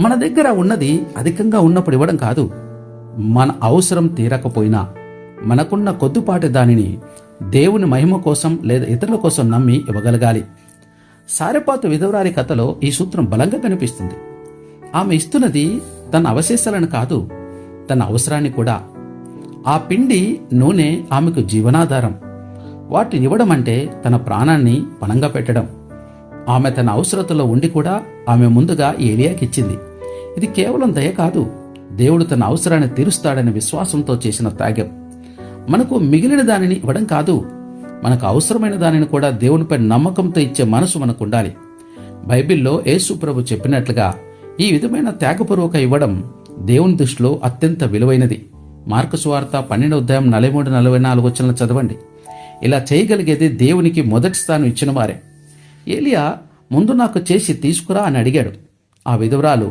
మన దగ్గర ఉన్నది అధికంగా ఉన్నప్పుడు ఇవ్వడం కాదు. మన అవసరం తీరకపోయినా మనకున్న కొద్దిపాటి దానిని దేవుని మహిమ కోసం లేదా ఇతరుల కోసం నమ్మి ఇవ్వగలగాలి. సారెపాతు విధవరాలి కథలో ఈ సూత్రం బలంగా కనిపిస్తుంది. ఆమె ఇస్తున్నది తన అవశేషాలను కాదు తన అవసరాన్ని కూడా. ఆ పిండి నూనె ఆమెకు జీవనాధారం. వాటిని ఇవ్వడం అంటే తన ప్రాణాన్ని పణంగా పెట్టడం. ఆమె తన అవసరతలో ఉండి కూడా ఆమె ముందుగా ఏలియాకిచ్చింది. ఇది కేవలం దయ కాదు దేవుడు తన అవసరాన్ని తీరుస్తాడనే విశ్వాసంతో చేసిన త్యాగం. మనకు మిగిలిన దానిని ఇవ్వడం కాదు మనకు అవసరమైన దానిని కూడా దేవునిపై నమ్మకంతో ఇచ్చే మనసు మనకు ఉండాలి బైబిల్లో యేసు ప్రభు చెప్పినట్లుగా ఈ విధమైన త్యాగపూర్వక ఇవ్వడం దేవుని దృష్టిలో అత్యంత విలువైనది. మార్కు సువార్త పన్నెండు ఉదయం నలభై మూడు నలభై నాలుగు వచ్చిన చదవండి. ఇలా చేయగలిగేది దేవునికి మొదటి స్థానం ఇచ్చిన వారే. ఏలియా ముందు నాకు చేసి తీసుకురా అని అడిగాడు. ఆ విధవరాలు